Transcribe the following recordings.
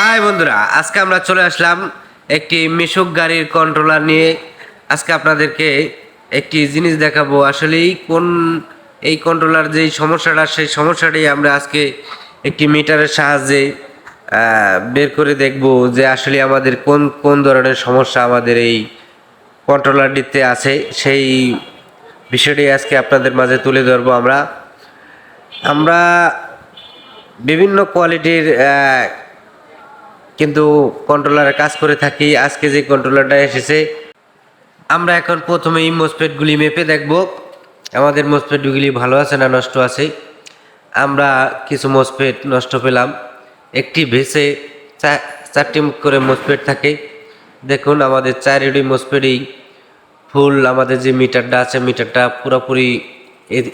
High বন্ধুরা, আজকে আমরা চলে আসলাম একটি মিশুক গাড়ির কন্ট্রোলার নিয়ে। আজকে আপনাদেরকে একটি জিনিস দেখাবো, আসলেই কোন এই কন্ট্রোলার যেই সমস্যাটা, সেই সমস্যাটি আমরা আজকে একটি মিটারের সাহায্যে বের করে দেখব যে আসলে আমাদের কোন কোন ধরনের সমস্যা আমাদের এই কন্ট্রোলারটিতে আছে। সেই বিষয়টি আজকে আপনাদের মাঝে তুলে ধরবো আমরা। আমরা বিভিন্ন কোয়ালিটির কিন্তু কন্ট্রোলারে কাজ করে থাকি। আজকে যে কন্ট্রোলারটা এসেছে, আমরা এখন প্রথমেই মোসপেটগুলি মেপে দেখব। আমাদের মোসপেটগুলি ভালো আছে না নষ্ট আছে? আমরা কিছু মোসপেট নষ্ট পেলাম। একটি ভেসে চারটি করে মোসপেট থাকে। দেখুন, আমাদের চারিটি মোসপেটই ফুল। আমাদের যে মিটারটা আছে, মিটারটা পুরোপুরি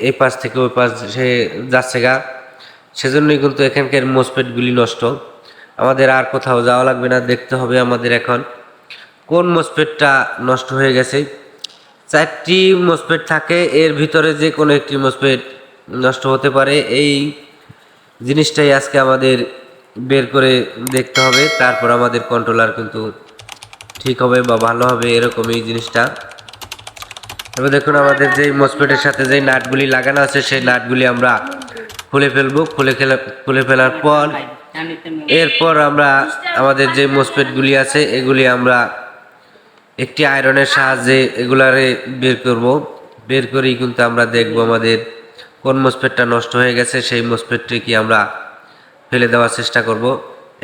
এই পাশ থেকে ওই পাশ সে যাচ্ছে গা। সেজন্যই কিন্তু এখানকার মোসপেটগুলি নষ্ট। আমাদের আর কোথাও যাওয়া লাগবে না, দেখতে হবে আমাদের এখন। কোন মোসপেটটা নষ্ট হয়ে গেছে? চারটি মোসপেট থাকে, এর ভিতরে যে কোনো একটি মোসপেট নষ্ট হতে পারে। এই জিনিসটাই আজকে আমাদের বের করে দেখতে হবে। তারপর আমাদের কন্ট্রোলার কিন্তু ঠিক হবে বা ভালো হবে এরকমই জিনিসটা। এবার দেখুন আমাদের যেই মসপেটের সাথে যেই নাটগুলি লাগানো আছে, সেই নাটগুলি আমরা খুলে ফেলব। খুলে ফেলা খুলে ফেলার পর এরপর আমরা আমাদের যে মসপেটগুলি আছে, এগুলি আমরা একটি আয়রনের সাহায্যে এগুলারে বের করব। বের করেই কিন্তু আমরা দেখব আমাদের কোন মসপেটটা নষ্ট হয়ে গেছে, সেই মসপেটটি কি আমরা ফেলে দেওয়ার চেষ্টা করব।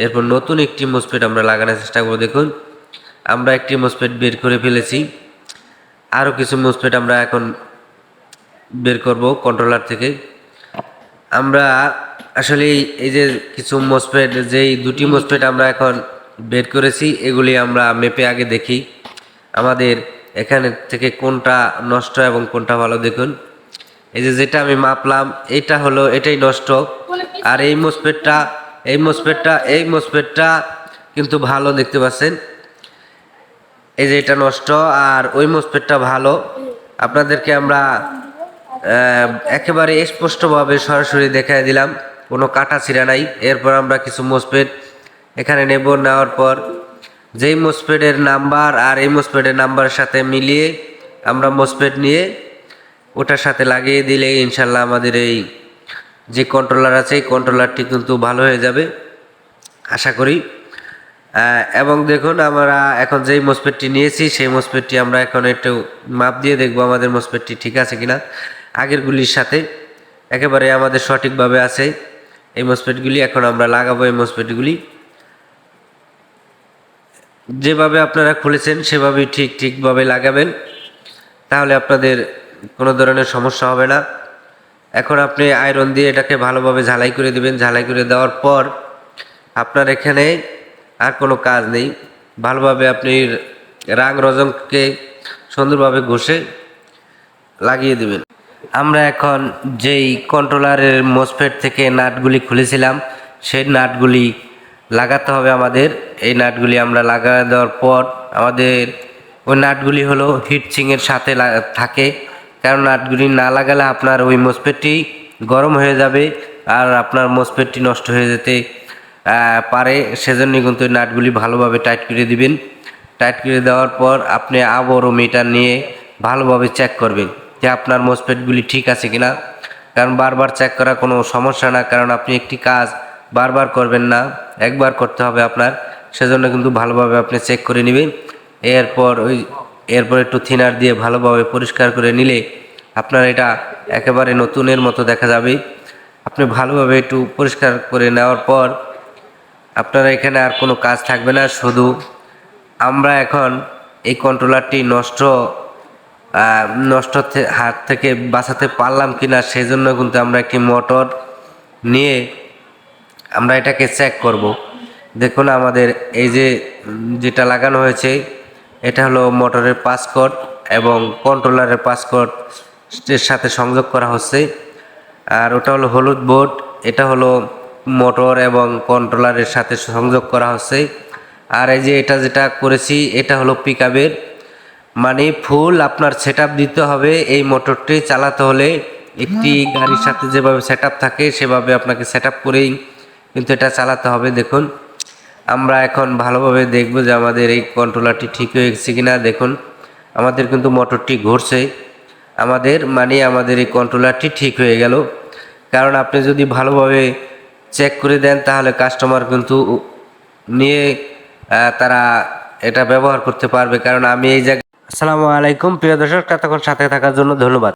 এরপর নতুন একটি মসপেট আমরা লাগানোর চেষ্টা করব, দেখুন। আমরা একটি মসপেট বের করে ফেলেছি। আরও কিছু মসপেট আমরা এখন বের করব কন্ট্রোলার থেকে। আমরা আসলে এই- যে কিছু মসপেট যেই দুটি মসপেট আমরা এখন বের করেছি, এগুলি আমরা মেপে আগে দেখি। আমাদের এখানে থেকে কোনটা নষ্ট এবং কোনটা ভালো দেখুন। এই যে যেটা আমি মাপলাম, এটা হলো, এটাই নষ্ট। আর এই মসপেটটা এই মসপেটটা এই মসপেটটা কিন্তু ভালো দেখতে পাচ্ছেন। এই যে এটা নষ্ট, আর ওই মসপেটটা ভালো। আপনাদেরকে আমরা একেবারে স্পষ্টভাবে সরাসরি দেখাই দিলাম, কোনো কাটা ছিঁড়া নাই। এরপর আমরা কিছু মোসপেড এখানে নেব, নেওয়ার পর যেই মোসপেডের নাম্বার আর এই মোসপেডের নাম্বারের সাথে মিলিয়ে আমরা মোসপেড নিয়ে ওটার সাথে লাগিয়ে দিলে ইনশাল্লাহ আমাদের এই যে কন্ট্রোলার আছে, এই কন্ট্রোলারটি কিন্তু ভালো হয়ে যাবে, আশা করি। এবং দেখুন আমরা এখন যেই মসপেটটি নিয়েছি, সেই মসপেটটি আমরা এখন একটু মাপ দিয়ে দেখব আমাদের মসপেটটি ঠিক আছে কিনা। আগেরগুলির সাথে একেবারে আমাদের সঠিকভাবে আছে এই মসপেটগুলি। এখন আমরা লাগাবো এই মসপেটগুলি। যেভাবে আপনারা খুলেছেন, সেভাবেই ঠিক ঠিকভাবে লাগাবেন। তাহলে আপনাদের কোনো ধরনের সমস্যা হবে না। এখন আপনি আয়রন দিয়ে এটাকে ভালোভাবে ঝালাই করে দিবেন। ঝালাই করে দেওয়ার পর আপনার এখানে আর কোনো কাজ নেই। ভালোভাবে আপনি রাং রজনকে সুন্দরভাবে ঘষে লাগিয়ে দেবেন। আমরা এখন যেই কন্ট্রোলারের মোসফেট থেকে নাটগুলি খুলেছিলাম, সেই নাটগুলি লাগাতে হবে আমাদের। এই নাটগুলি আমরা লাগা দেওয়ার পর আমাদের ওই নাটগুলি হলো হিটচিংয়ের সাথে থাকে। কারণ নাটগুলি না লাগালে আপনার ওই মোসপেটটি গরম হয়ে যাবে আর আপনার মোসপেটটি নষ্ট হয়ে যেতে পারে। সেজন্য কিন্তু ওই নাটগুলি ভালোভাবে টাইট করে দিবেন। টাইট করে দেওয়ার পর আপনি আবারও মিটার নিয়ে ভালোভাবে চেক করবেন। যে আপনার মোসপেটগুলি ঠিক আছে কিনা। কারণ বারবার চেক করা কোনো সমস্যা না, কারণ আপনি একটি কাজ বারবার করবেন না, একবার করতে হবে আপনার। সেজন্য কিন্তু ভালোভাবে আপনি চেক করে নেবেন। এরপর ওই, এরপর একটু থিনার দিয়ে ভালোভাবে পরিষ্কার করে নিলে আপনার এটা একেবারে নতুনের মতো দেখা যাবে। আপনি ভালোভাবে একটু পরিষ্কার করে নেওয়ার পর আপনার এখানে আর কোনো কাজ থাকবে না। শুধু আমরা এখন এই কন্ট্রোলারটি নষ্ট নষ্ট হাত থেকে বাঁচাতে পারলাম কি না সেই জন্য কিন্তু আমরা একটি মোটর নিয়ে আমরা এটাকে চেক করব। দেখুন আমাদের এই যে, যেটা লাগানো হয়েছে, এটা হলো মোটরের পাসকোড এবং কন্ট্রোলারের পাসকোড এর সাথে সংযোগ করা হচ্ছে। আর ওটা হলো হলুদ বোর্ড, এটা হলো মোটর এবং কন্ট্রোলারের সাথে সংযোগ করা হচ্ছে। আর এই যে এটা যেটা করেছি, এটা হলো পিকআপের মানে ফুল আপনার সেট দিতে হবে এই মোটরটি চালাতে হলে একটি গাড়ির সাথে যেভাবে সেট থাকে সেভাবে আপনাকে সেট করেই কিন্তু এটা চালাতে হবে। দেখুন আমরা এখন ভালোভাবে দেখব যে আমাদের এই কন্ট্রোলারটি ঠিক হয়ে গেছে কিনা। দেখুন আমাদের কিন্তু মোটরটি ঘুরছে। আমাদের মানে আমাদের এই কন্ট্রোলারটি ঠিক হয়ে গেল। কারণ আপনি যদি ভালোভাবে চেক করে দেন তাহলে কাস্টমার কিন্তু নিয়ে তারা এটা ব্যবহার করতে পারবে। কারণ আমি এই জায়গায় আসসালামু আলাইকুম। প্রিয় দর্শক এতক্ষণ সাথে থাকার জন্য ধন্যবাদ।